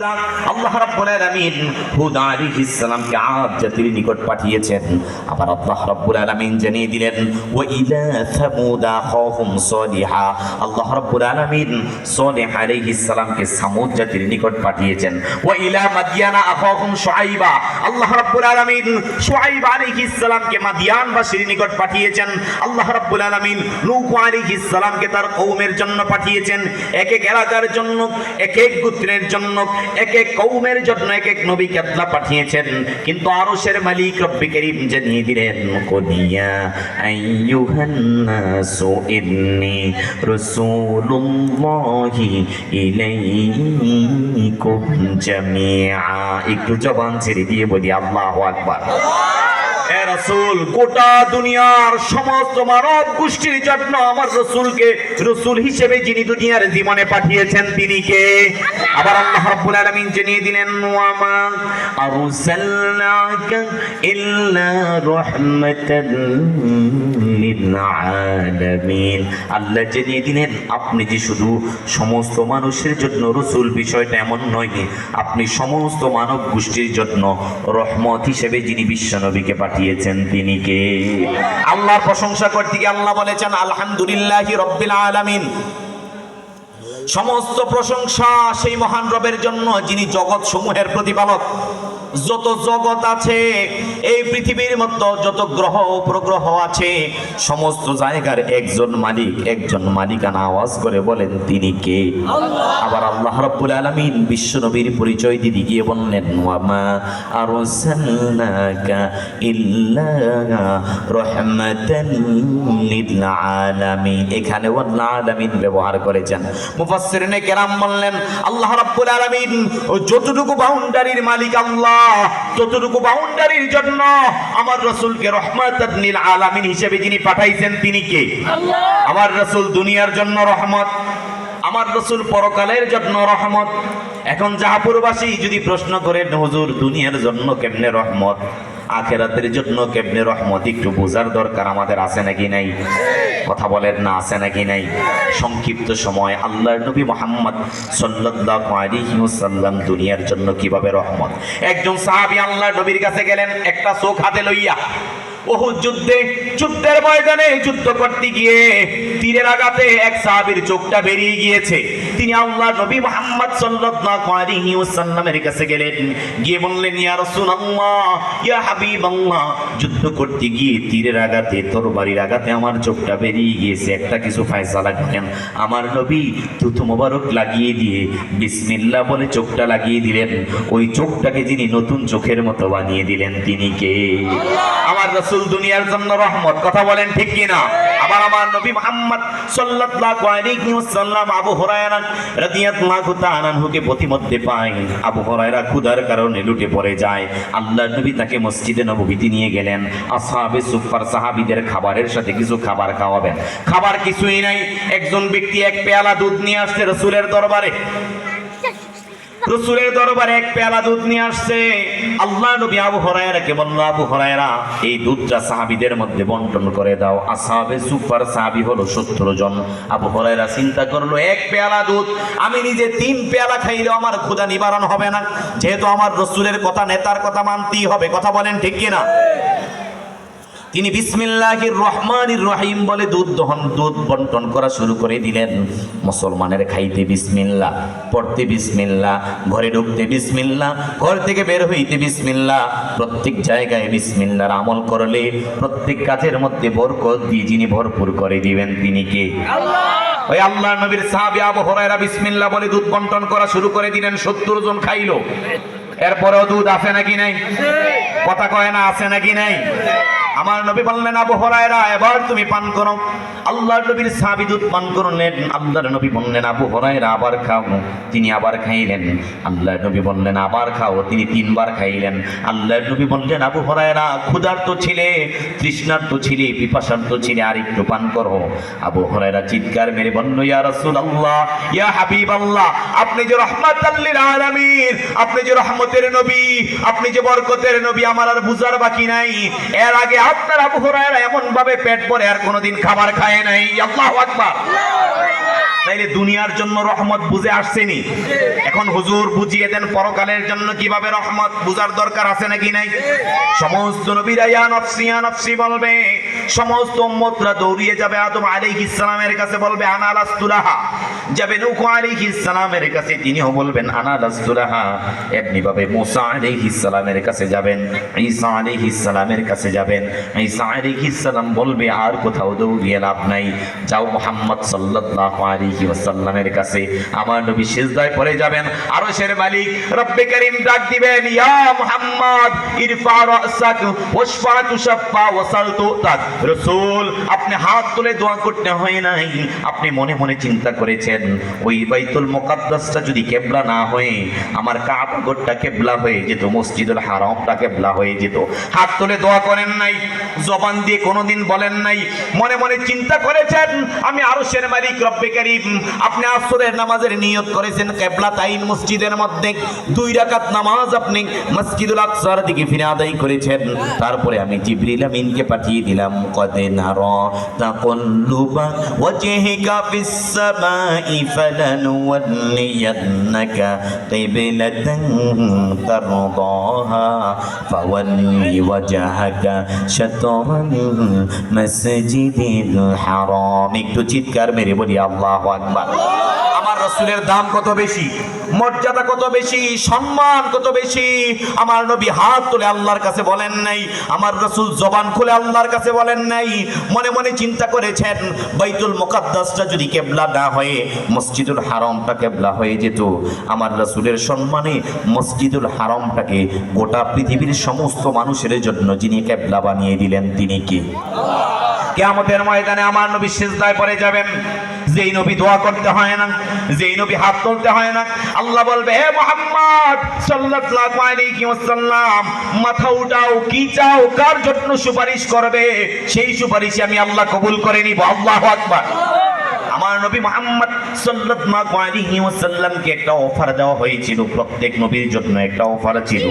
আল্লাহ ইলা মাদিয়ানা আখাহুম শুআইবা। আল্লাহ রাব্বুল আলামিন শুআইব মাদিয়ানবাসীর নিকট পাঠিয়েছেন। আল্লাহ রাব্বুল আলামিন তার কওমের জন্য পাঠিয়েছেন। এক এক এলাকার জন্য, এক এক গোত্রের জন্য এক এক কৌমের জন্য এক এক নবী কেতলা পাঠিয়েছেন। কিন্তু আরশের মালিক রব্বি করিম জানিয়ে দিলেন কুদিয়া আইয়ুহান ইন্নি রাসূলুল্লাহি ইলাইকুম জামিআ। একটু জবান ছেড়ে দিয়ে বলি, আল্লাহু আকবার। এ রাসূল, গোটা দুনিয়ার সমস্ত মানব গোষ্ঠীর জন্য আমার রসুলকে, রসুল হিসেবে যিনি দুনিয়ার জীবনে পাঠিয়েছেন তিনি কে? আবার আল্লাহ রাব্বুল আলামিন জানিয়ে দিলেন ওয়ামা আরসালনাকা ইল্লা রাহমাতান লিল আলামিন। আল্লাহ জানিয়ে দিলেন, আপনি যে শুধু সমস্ত মানুষের জন্য রসুল বিষয়টা এমন নয়, আপনি সমস্ত মানব গোষ্ঠীর জন্য রহমত হিসেবে যিনি বিশ্বনবীকে পাঠিয়েছেন তিনি কে? আল্লাহর প্রশংসা করতে গিয়ে আল্লাহ বলেছেন, আলহামদুলিল্লাহ রব্বিল আলামিন। সমস্ত প্রশংসা সেই মহান রবের জন্য যিনি জগৎ সমূহের প্রতিপালক। যত জগৎ আছে এই পৃথিবীর মতো যত গ্রহ উপগ্রহ আছে সমস্ত জায়গার একজন মালিক একজন মালিকানা আওয়াজ করে বলেন তিনি কে? আবার আল্লাহ রাব্বুল আলামিন বিশ্ব নবীর পরিচয় দিদি গিয়ে বললেন ওয়ামা আরসালনাকা ইল্লা রাহমাতান লিল আলামিন। এখানে ওয়াল আলামিন ব্যবহার করেছেন। মুফাসসিরিনে কেরাম বললেন আল্লাহ রাব্বুল আলামিন ও যতটুকু বাউন্ডারির মালিক আল্লাহ ততটুকু বাউন্ডারির জন্য আমার রসুলকে রহমত নীল আলামিন হিসেবে যিনি পাঠাইছেন তিনি কে? আমার রসুল দুনিয়ার জন্য রহমত আমার রসুল পরকালের জন্য রহমত। এখন জাহাপুরবাসী যদি প্রশ্ন করেন হুজুর দুনিয়ার জন্য কেমনে রহমত? আখেরাতের জন্য কেমনে রহমত একটু বোঝার দরকার আমাদের আছে নাকি নাই? কথা বলেন না, আছে নাকি নাই? সংক্ষিপ্ত সময়, আল্লাহর নবী মোহাম্মদ সাল্লাল্লাহু দুনিয়ার জন্য কীভাবে রহমত? একজন সাহাবী আল্লাহর নবীর কাছে গেলেন, একটা চোখ হাতে লইয়া। ওহুদ যুদ্ধে, যুদ্ধের ময়দানে যুদ্ধ করতে গিয়ে তীরের আঘাতে এক সাহাবীর চোখটা বেরিয়ে গিয়েছে। তিনি আল্লাহ নবী মুহাম্মদ সাল্লাল্লাহু আলাইহি ওয়াসাল্লামের কাছে গেলেন। গিয়ে বললেন, ইয়া রাসূলুল্লাহ, ইয়া হাবিবাল্লাহ। যুদ্ধ করতে গিয়ে তীরের আঘাতে, তরবারির আঘাতে আমার চোখটা বেরিয়ে গিয়েছে। একটা কিছু ফয়সালা করেন আমার নবী থুতু মোবারক লাগিয়ে দিয়ে বিসমিল্লাহ বলে চোখটা লাগিয়ে দিলেন। ওই চোখটাকে যিনি নতুন চোখের মতো বানিয়ে দিলেন, তিনি কে? আমার রাসূল দুনিয়ার জন্য রহমত। কথা বলেন ঠিক কিনা? আবার আমার নবী মুহাম্মদ সাল্লাল্লাহু আলাইহি ওয়াসাল্লাম আবু হুরায়রা রাদিয়াল্লাহু তাআলা আনহুকে প্রতিমধ্যে পায়। আবু হুরায়রা ক্ষুধার কারণে লুটে পড়ে যায়। আল্লাহ নবী তাকে মসজিদে নববীতে নিয়ে গেলেন। আসহাবে সুফার সাহাবীদের খাবারের সাথে কিছু খাবার খাওয়াবেন। খাবার কিছুই নাই। একজন ব্যক্তি এক পেয়ালা দুধ নিয়ে আসছে রাসূলের দরবারে। রসুলের দরবারে এক পেয়ালা দুধ নিয়ে আসছে। আল্লাহ নবী আবু হরায়রাকে বলল, আবু হরায়রা, এই দুধটা সাহাবীদের মধ্যে বন্টন করে দাও। আসাবে সুপার সাহাবী হলো সত্তর জন। আবু হরায়রা চিন্তা করল, এক পেয়ালা দুধ, আমি নিজে তিন পেয়ালা খাইলেও আমার ক্ষুধা নিবারণ হবে না। যেহেতু আমার রসুলের কথা, নেতার কথা মানতেই হবে, কথা বলেন ঠিক কিনা? তিনি বিসমিল্লাহির রহমানির রহিম বলে দুধ দহন দুধ বন্টন করা শুরু করে দিলেন। মুসলমানের খাইতে বিসমিল্লা পড়তে বিসমিল্লা ঘরে ঢুকতে বিসমিল্লা ঘর থেকে বের হইতে বিসমিল্লা। প্রত্যেক জায়গায় বিসমিল্লার আমল করলে প্রত্যেক কাজের মধ্যে বরকত দিয়ে যিনি ভরপুর করে দিবেন তিনি কে? ওই আল্লাহ নবীর সাহাবী আবু হুরায়রা বিসমিল্লাহ বলে দুধ বন্টন করা শুরু করে দিলেন সত্তর জন খাইলো। এরপরেও দুধ আছে নাকি নাই? কথা কয় না আছে নাকি নাই? আমার নবী বললেন, আবু হরায়রা, এবার তুমি পান করো। আল্লাহর নবীর সাহাবী দুধ পান করলেন। আল্লাহর নবী বললেন, আবু হরায়রা, আবার খাও। তিনি আবার খাইলেন। আল্লাহর নবী বললেন, আবার খাও। তিনি তিনবার খাইলেন। আল্লাহর নবী বললেন, আবু হরায়রা, ক্ষুধার্ত ছিলে, তৃষ্ণার্ত ছিলে, পিপাসার্ত ছিলে, আর একটু পান করো। আবু হরায়রা চিৎকার মেরে বলল, ইয়া রাসূলুল্লাহ, ইয়া হাবিবাল্লাহ, আপনি যে রহমাতাল লিল আলামিন, আপনি যে রহমতের নবী, আপনি যে বরকতের নবী, আমার আর বুঝার বাকি নাই। এর আগে আপনার আবু হরায়রা এমন ভাবে পেট ভরে আর কোনোদিন খাবার খায় নাই। আল্লাহু আকবার। তাইলে দুনিয়ার জন্য রহমত বুঝে আসছেনি। এখন হুজুর বুঝিয়ে দেন, পরকালের জন্য কীভাবে রহমত বুঝার দরকার আছে নাকি নাই? সমস্ত নবীরা, ইয়া নফসি ইয়া নফসি বলবে। সমস্ত উম্মতরা দৌড়িয়ে যাবে, আদম আলাইহিস সালামের কাছে বলবে, আনা লাস্তুলাহা যাবে, নূহ আলাইহিস সালামের কাছে। তিনিও বলবেন, আনা লাস্তুলাহা এমনি ভাবে মুসা আলাইহিস সালামের কাছে যাবেন, ঈসা আলাইহিস সালামের কাছে যাবেন। ঈসা আলাইহিস সালাম বলবে, আর কোথাও দৌড়িয়ে লাভ নাই। যাও মুহাম্মদ সাল্লাল্লাহু আলাইহি ওয়াসাল্লামের কাছে। আমার নবী সিজদায় পড়ে যাবেন, আরশের মালিক রব্বে করিম ডাক দিবেন, ইয়া মুহাম্মদ, ইরফা রাসাক ওয়াশফা তুশফা ওয়াসাল তুতাক রাসূল, আপনি হাত তুলে দোয়া করতে হয় নাই, আপনি মনে মনে চিন্তা করেছেন, ওই বাইতুল মুকাদ্দাসটা যদি কেবলা না হয়ে, আমার কাবা ঘরটা কেবলা হয়ে যেত, মসজিদুল হারামটা কেবলা হয়ে যেত। হাত তুলে দোয়া করেন নাই, জবান দিয়ে কোনোদিন বলেন নাই, মনে মনে চিন্তা করেছেন, আমি আরশের মালিক রব্বে করিম আপনি আসরের নামাজের নিয়ত করেছেন, কেবলা তাইন মসজিদের মধ্যে দুই রাকাত নামাজ আপনি মসজিদুল আকসার দিকে ফিরে আদায় করেছেন। তারপরে আমি জিবরিল আমিনকে পাঠিয়ে দিলাম, কদে নার তাকল্লুবা ওয়াজহিকা ফিস সামাই ফালানুওয়াল্লিয়ান্নাকা কিবলাতান তারদাহা ফাওয়াল্লি ওয়াজহাকা শাতরাল মাসজিদিল হারাম। একটু চিৎকার মেরে বলি, আল্লাহু আকবার। আমার রসুলের দাম কত বেশি? মর্যাদা কত বেশি? সম্মান কত বেশি? আমার নবী হাত তুলে আল্লাহর কাছে বলেন নাই। আমার রসুল জবান খুলে আল্লাহর কাছে বলেন নাই। মনে মনে চিন্তা করেছেন, বাইতুল মুকাদ্দাসটা যদি কেবলা না হয়ে, মসজিদুল হারামটা কেবলা হয়ে যেত, আমার রসুলের সম্মানে মসজিদুল হারামটাকে গোটা পৃথিবীর সমস্ত মানুষের জন্য যিনি কেবলা বানিয়ে দিলেন, তিনি কি? কেয়ামতের ময়দানে আমার নবী দায় পরে যাবেন। যেই নবী দোয়া করতে হয় না, যেই নবী হাত তুলতে হয় না, আল্লাহ বলবে, হে মোহাম্মদ, সাল্লাল্লাহু মাথা উঠাও, কি চাও, কার জন্য সুপারিশ করবে? সেই সুপারিশ আমি আল্লাহ কবুল করে নিব। আল্লাহু আকবার। আমার নবী মোহাম্মদ সাল্লাল্লাহু আলাইহি ওয়াসাল্লামকে একটা অফার দেওয়া হয়েছিল, প্রত্যেক নবীর জন্য একটা অফার ছিল।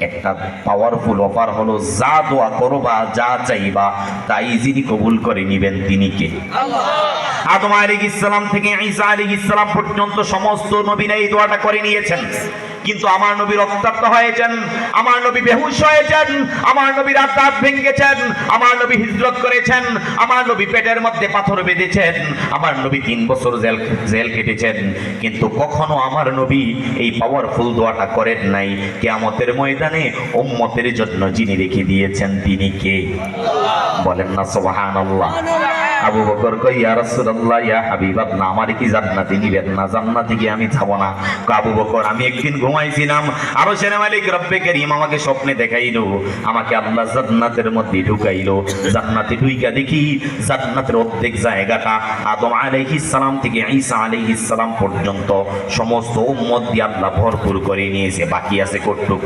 একটা পাওয়ারফুল অফার হলো, যা দোয়া করবা, যা চাইবা, তাই যিনি কবুল করে নেবেন তিনি কে? আদম আলাইহিস সালাম থেকে ঈসা আলাইহিস ইসলাম পর্যন্ত সমস্ত নবীরা এই দোয়াটা করে নিয়েছেন। কিন্তু আমার নবী রক্তাক্ত হয়েছেন, আমার নবী বেহুশ হয়েছেন, আমার নবী রাত ভেঙ্গেছেন, আমার নবী হিজরত করেছেন, আমার নবী পেটের মধ্যে পাথর বেঁধেছেন, আমার নবী তিন বছর জেল জেল কেটেছেন। কিন্তু কখনো আমার নবী এই পাওয়ারফুল দোয়াটা করেন নাই। কেয়ামতের ময়দানে উম্মতের জন্য যিনি রেখে দিয়েছেন, তিনি কে? বলেন না, সুবহানাল্লাহ। আবু বকর কই ইয়া রাসূলুল্লাহ, ইয়া আমার কি জান্নাতে নিবেন না? জান্নাতে কি আমি যাব না। আবু বকর, আমি একদিন ঘুমাইছিলাম। আরও সেনা মালিক, রব্বে করিম, আমাকে স্বপ্নে দেখাইলো। আমাকে আল্লাহ জান্নাতের মধ্যে ঢুকাইলো। জান্নাতে ঢুইকা দেখি জান্নাতের অর্ধেক জায়গাটা আদম আলাইহিস সালাম থেকে ঈসা আলাইহিস সালাম পর্যন্ত সমস্ত উম্মত দিয়ে আল্লাহ ভরপুর করে নিয়েছে। বাকি আছে কটুক।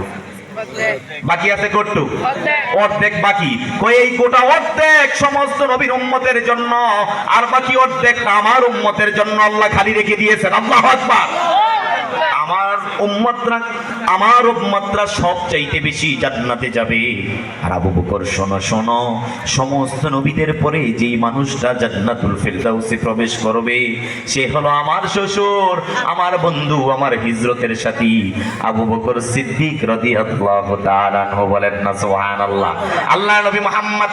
বাকি আছে কট্টু? অর্ধেক। বাকি। কই এই গোটা অর্ধেক সমস্ত নবীর উম্মতের জন্য? আর বাকি অর্ধেক আমার উম্মতের জন্য আল্লাহ খালি রেখে দিয়েছেন। আল্লাহ আকবার। আমার উম্মতরা আমার উম্মতরা সব চাইতে বেশি জান্নাতে যাবে। আর আবু বকর, শোনো শোনো, সমস্ত নবীদের পরে যেই মানুষটা জান্নাতুল ফিরদাউসে প্রবেশ করবে, সে হলো আমার শ্বশুর, আমার বন্ধু, আমার হিজরতের সাথী। আবু বকর সিদ্দিক রাদিয়াল্লাহু তাআলা বলেন না, সুবহানাল্লাহ। আল্লাহ নবী মুহাম্মদ